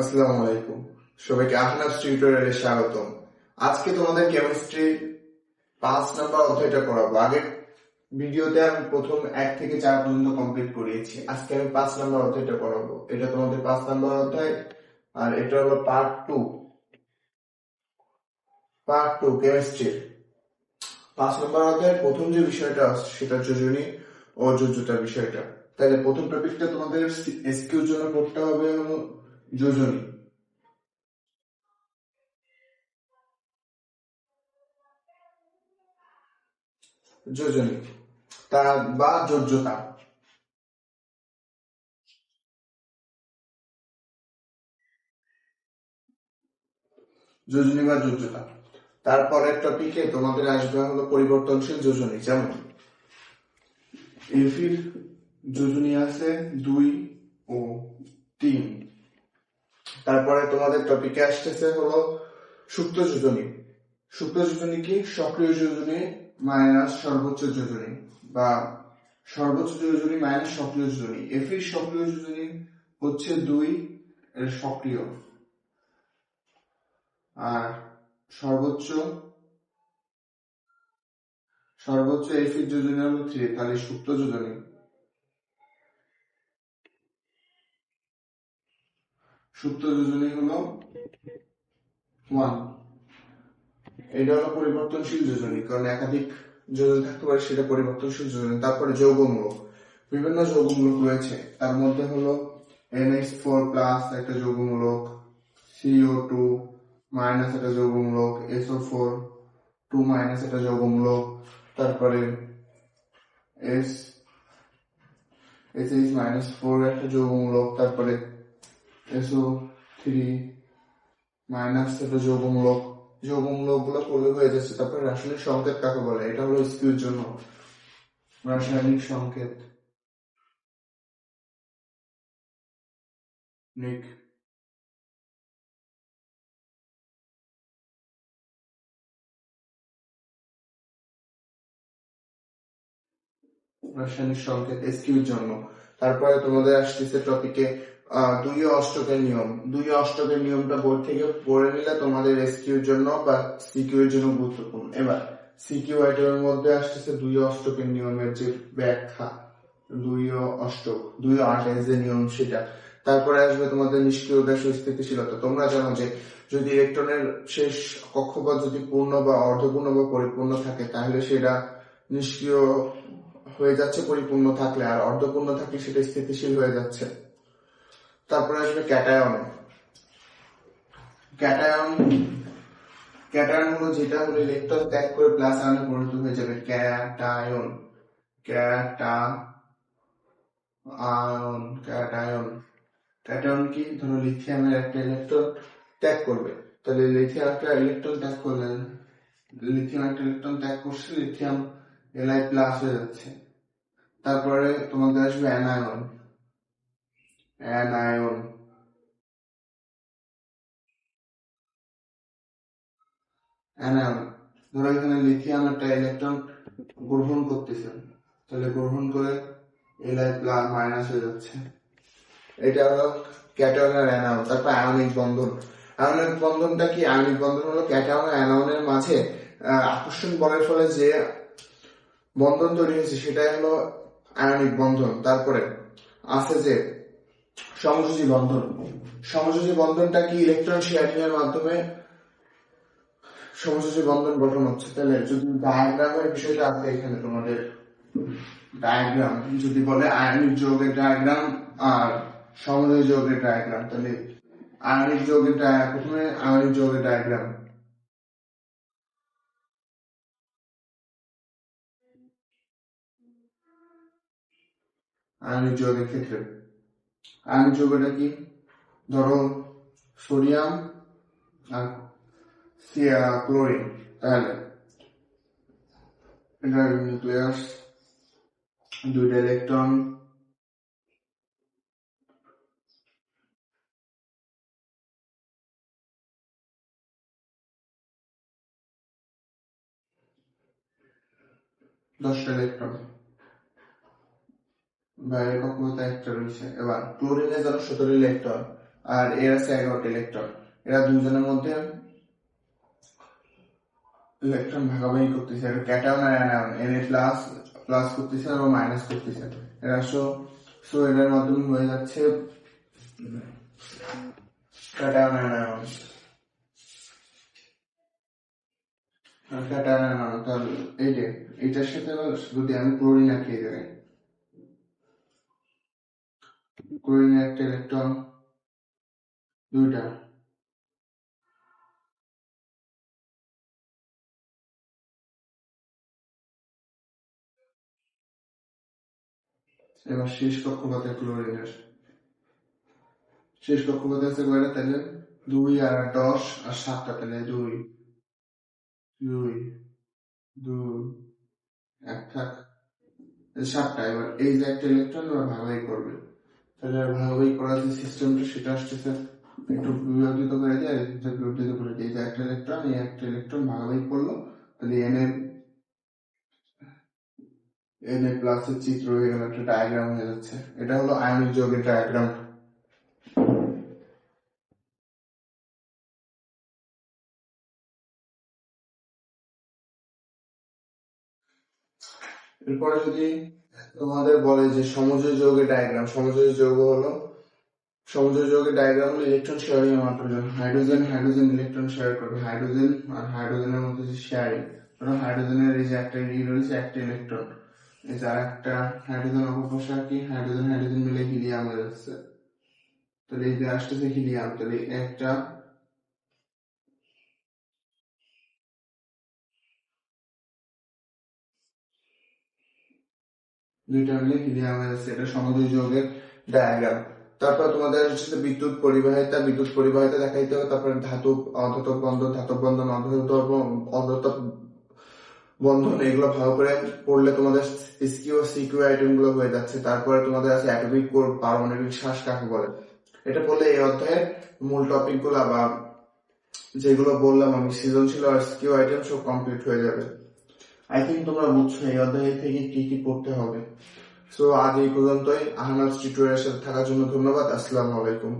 আসসালামু আলাইকুম। সবাইকে আহনাফ টিউটোরিয়ালে স্বাগতম। আজকে তোমাদের কেমিস্ট্রি পাঁচ নাম্বার অধ্যায়টা করাবো। আগের ভিডিওতে আমি প্রথম এক থেকে চার পর্যন্ত কমপ্লিট করিয়েছি। আজকে আমি পাঁচ নাম্বার অধ্যায়টা করাবো। এটা তোমাদের পাঁচ নাম্বার অধ্যায়, আর এটা হলো পার্ট টু পার্ট টু কেমিস্ট্রির পাঁচ নম্বর অধ্যায়ের প্রথম যে বিষয়টা সেটা যোজনী ও বিষয়টা। তাহলে প্রথম টপিকটা তোমাদের এসকিউর জন্য পড়তে হবে যোজনী যোজনী তা বা যোজ্যতা যোজনী বা যোজ্যতা তারপরের টপিকে তোমাদের আসবে হলো পরিবর্তনশীল যোজনী যেমন। এফির যোজনী আছে দুই ও তিন। তারপরে তোমাদের টপিকে আসতেছে হলো সুপ্ত যোজনী। সুপ্ত যোজনী কি? সক্রিয় যোজনী মাইনাস সর্বোচ্চ যোজনী বা সর্বোচ্চ যোজনী মাইনাস সক্রিয় যোজনী। এফির সক্রিয় যোজনী হচ্ছে দুই, এর সক্রিয়। আর সর্বোচ্চ সর্বোচ্চ এফির যোজনী হলো থ্রি তাহলে সুপ্ত যোজনী। সুপ্ত যোজনী হলো ওয়ান এটা হলো পরিবর্তনশীল যোজনী, কারণ একাধিক যোজন থাকতে পারে, সেটা পরিবর্তনশীল যোজনী। তারপরে যৌগমূলক, বিভিন্ন যৌগমূলক রয়েছে। তার মধ্যে হলো এনএইচ ফোর প্লাস একটা যৌগমূলক সিও টু মাইনাস একটা যৌগমূলক এসও ফোর টু মাইনাস একটা যৌগমূলক, তারপরে S S H minus four একটা যৌগমূলক, তারপরে এসও থ্রি মাইনাস একটা যৌগমূলক যৌগমূলকগুলো পড়লে হয়ে যাচ্ছে। তারপরে রাসায়নিক সংকেত কাকে বলে? এটা হলো স্কিউর জন্য। রাসায়নিক সংকেত। নিক। রাসায়নিক সংকেত এসকিউর জন্য। তারপরে তোমাদের আসতেছে টপিকে দুই অষ্টকের নিয়ম। দুই অষ্টকের নিয়মটা বই থেকে পড়ে নিলে তোমাদের এসকিউর জন্য বা সিকিউ এর জন্য গুরুত্বপূর্ণ। এবার সিকিউ আইটেমের মধ্যে আসতেছে দুই অষ্টকের নিয়মের যে ব্যাখ্যা। দুই অষ্টক, দুই আটের যে নিয়ম সেটা। তারপরে আসবে তোমাদের নিষ্ক্রিয় গ্যাস স্থিতিশীলতা তোমরা জানো যে যদি ইলেকট্রনের শেষ কক্ষপথ যদি পূর্ণ বা অর্ধপূর্ণ বা পরিপূর্ণ থাকে, তাহলে সেটা নিষ্ক্রিয় হয়ে যাচ্ছে, পরিপূর্ণ থাকলে। আর অর্ধপূর্ণ থাকলে সেটা স্থিতিশীল হয়ে যাচ্ছে। তারপরে আসবে ক্যাটায়ন। ক্যাটায়ন ক্যাটায়ন হলো যেটা হলো ইলেকট্রন ত্যাগ করে প্লাস আয়নে পরিণত হয়ে যাবে ক্যাটায়ন। Cation cation. ক্যাটায়ন কি? ধরো লিথিয়ামের একটা ইলেকট্রন ত্যাগ করবে। তাহলে লিথিয়াম একটা ইলেকট্রন ত্যাগ করলে, লিথিয়াম একটা ইলেকট্রন ত্যাগ করছে, লিথিয়াম এলআই প্লাস হয়ে যাচ্ছে। তারপরে তোমাদের আসবে অ্যানায়ন অ্যানায়ন অ্যানায়ন ধরো এখানে লিথিয়াম একটা ইলেকট্রন গ্রহণ করতেছে। তাহলে গ্রহণ করে এলআই প্লাস মাইনাস হয়ে যাচ্ছে। এটা হলো ক্যাটায়ন আর অ্যানায়ন তারপর আয়নিক বন্ধন। আয়নিক বন্ধনটা কি? আয়নিক বন্ধন হলো ক্যাটায়ন আর অ্যানায়নের মাঝে আকর্ষণ বলের ফলে যে বন্ধন তৈরি হয়েছে, সেটাই হলো আয়নিক বন্ধন। তারপরে আছে যে সমযোজী বন্ধন। সমযোজী বন্ধনটা কি ইলেকট্রন শেয়ারিং এর মাধ্যমে? সমযোজী বন্ধন গঠন হচ্ছে। তাহলে যদি ডায়াগ্রামের বিষয়টা আছে এখানে তোমাদের ডায়াগ্রাম যদি বলে আয়নিক যৌগের ডায়াগ্রাম আর সমযোজী যৌগের ডায়াগ্রাম তাহলে আয়নিক যৌগের প্রথমে আয়নিক যৌগের ডায়াগ্রাম আয়নিক যৌগের ক্ষেত্রে আয়নিক যৌগটা কি? ধরো সোডিয়াম আর ক্লোরিন তাহলে। এটা নিউক্লিয়াস দুইটা ইলেকট্রন। দশটা ইলেকট্রন। বাইরের কক্ষপথে একটা রয়েছে। এবার ক্লোরিনে ধরো সতেরো ইলেকট্রন আর এর আছে এগারোটা ইলেকট্রন এরা দুজনের মধ্যে ইলেকট্রন ভাগাভাগি করতেছে। এটা ক্যাটায়ন আর অ্যানায়ন এন প্লাস প্লাস করতেছে আর মাইনাস করতেছে। এরা সো সো এটার মাধ্যমে হয়ে যাচ্ছে ক্যাটায়ন অ্যানায়ন ক্যাটায়ন অ্যানায়ন তাহলে এই যে এইটার সাথে যদি আমি ক্লোরিন আঁকি এই জায়গায় ক্লোরিনের একটা ইলেকট্রন দুইটা এবার শেষ কক্ষপথে ক্লোরিনের শেষ কক্ষপথে আছে কয়টা তাহলে দুই আর দশ আর সাতটা তাহলে দুই দুই দুই এক থাক সাতটা এবার এই যে একটা ইলেকট্রন ওরা ভাগাভাগি করবে তাহলে ভাগাভাগি করার যে সিস্টেমটা সেটা আসতেছে একটু বিভাজিত করে আর বিভাজিত করে দিয়ে এই যে একটা ইলেকট্রন এই একটা ইলেকট্রন ভাগাভাগি করল। তাহলে এন এর এন এ প্লাস এর চিত্র হয়ে গেল একটা ডায়াগ্রাম হয়ে যাচ্ছে। এটা হলো আয়নিক যৌগের ডায়াগ্রাম এরপরে যদি তোমাদের বলে যে সমযোজী যৌগের ডায়াগ্রাম সমযোজী যৌগ হলো সমযোজী যৌগের ডায়াগ্রাম হলো ইলেকট্রন শেয়ারিং এর মাধ্যমে হাইড্রোজেন হাইড্রোজেন ইলেকট্রন শেয়ার করবে। হাইড্রোজেন আর হাইড্রোজেনের মধ্যে যে শেয়ারিং ধরো হাইড্রোজেনের এই যে একটা ই রয়েছে, একটা ইলেকট্রন এই যে একটা হাইড্রোজেন অপপ্রসা কি? হাইড্রোজেন হাইড্রোজেন মিলে হিলিয়াম হয়ে যাচ্ছে। তাহলে এই যে আসতেছে হিলিয়াম তাহলে একটা দুইটা মিলে হিলিয়াম হয়ে যাচ্ছে? এটা সমযোজী যৌগের ডায়াগ্রাম তারপর তোমাদের হচ্ছে বিদ্যুৎ পরিবাহিতা বিদ্যুৎ পরিবাহিতা দেখাইতে হবে। তারপরে ধাতু, অধাতব বন্ধন, ধাতব বন্ধন, অধাতব অধাতব বন্ধন, এগুলো ভালো করে পড়লে তোমাদের এসকিউ সিকিউ আইটেমগুলো হয়ে যাচ্ছে। তারপরে তোমাদের আছে অ্যাটমিক কোর, পারমাণবিক শ্বাস কাকে বলে? এটা পড়লে এই অধ্যায়ের মূল টপিকগুলা বা যেগুলো বললাম আমি, সৃজনশীল আর স্কিউ আইটেম সব কমপ্লিট হয়ে যাবে। আই থিঙ্ক তোমরা বুঝছ, এই অধ্যায় থেকে কি কি পড়তে হবে। সো আজ এই পর্যন্তই। আহমাদ টিউটোরিয়ালের থাকার জন্য ধন্যবাদ। আসসালামু আলাইকুম।